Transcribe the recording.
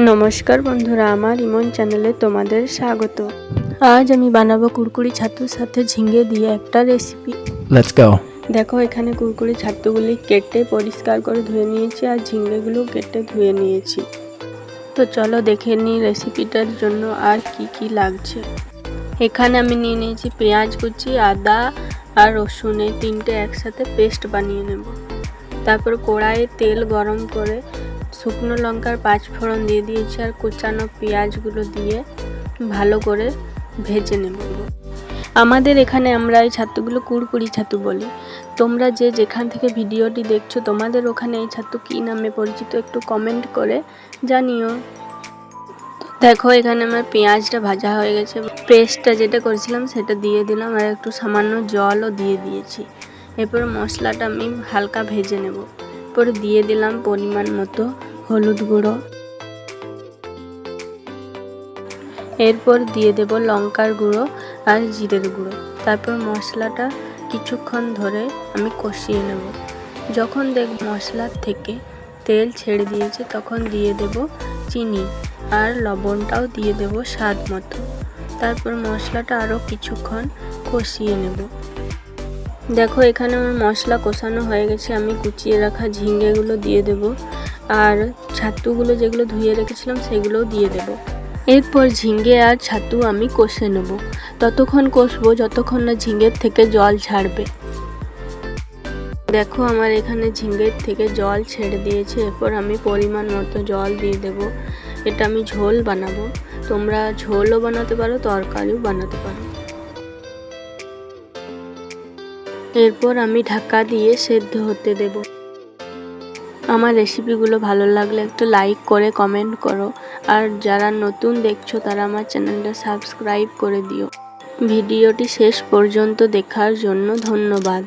নমস্কার বন্ধুরা আমার ইমন চ্যানেলে তোমাদের স্বাগত। আজ আমি বানাবো কুরকুরি ছাতুর সাথে ঝিঙে দিয়ে একটা রেসিপি. দেখো এখানে কুরকুরি ছাতুগুলি কেটে পরিষ্কার করে ধুয়ে নিয়েছি আর ঝিঙেগুলো কেটে ধুয়ে নিয়েছি। তো চলো দেখে নিই রেসিপিটার জন্য আর কি কি লাগছে। এখানে আমি নিয়ে নিয়েছি পেঁয়াজ কুচি আদা আর রসুন এই তিনটে একসাথে পেস্ট বানিয়ে নেব। তারপর কড়াইয়ে তেল গরম করে শুকনো লঙ্কার পাঁচ ফোড়ন দিয়ে দিয়েছি আর কুচানো পেঁয়াজগুলো দিয়ে ভালো করে ভেজে নেব। আমাদের এখানে আমরা এই ছাতুগুলো কুড়কুড়ি ছাতু বলি। তোমরা যে যেখান থেকে ভিডিওটি দেখছ, তোমাদের ওখানে এই ছাতু কী নামে পরিচিত একটু কমেন্ট করে জানিও। দেখো, এখানে আমার পেঁয়াজটা ভাজা হয়ে গেছে। পেস্টটা যেটা করেছিলাম, সেটা দিয়ে দিলাম আর একটু সামান্য জলও দিয়ে দিয়েছি। এরপর মশলাটা আমি হালকা ভেজে নেব। এরপর দিয়ে দিলাম পরিমাণ মতো হলুদ গুঁড়ো। এরপর দিয়ে দেব লঙ্কার গুঁড়ো আর জিরের গুঁড়ো। তারপর মশলাটা কিছুক্ষণ ধরে আমি কষিয়ে নেব। যখন দেখ মশলার থেকে তেল ছেড়ে দিয়েছে, তখন দিয়ে দেব চিনি আর লবণটাও দিয়ে দেব স্বাদ মতো। তারপর মশলাটা আরও কিছুক্ষণ কষিয়ে নেব। দেখো, এখানে আমার মশলা কষানো হয়ে গেছে। আমি কুচিয়ে রাখা ঝিঙ্গেগুলো দিয়ে দেব। আর ছাতুগুলো যেগুলো ধুয়ে রেখেছিলাম, সেগুলোও দিয়ে দেব। এরপর ঝিঙ্গে আর ছাতু আমি কষে নেব। ততক্ষণ কষবো, যতক্ষণ না ঝিঙ্গের থেকে জল ছাড়বে। দেখো, আমার এখানে ঝিঙ্গের থেকে জল ছেড়ে দিয়েছে। এরপর আমি পরিমাণ মতো জল দিয়ে দেব। এটা আমি ঝোল বানাবো। তোমরা ঝোলও বানাতে পারো, তরকারিও বানাতে পারো। এরপর আমি ঢাকা দিয়ে সেদ্ধ হতে দেব। আমার রেসিপিগুলো ভালো লাগলে একটু লাইক করে কমেন্ট করো। আর যারা নতুন দেখছ, তারা আমার চ্যানেলটা সাবস্ক্রাইব করে দিও। ভিডিওটি শেষ পর্যন্ত দেখার জন্য ধন্যবাদ।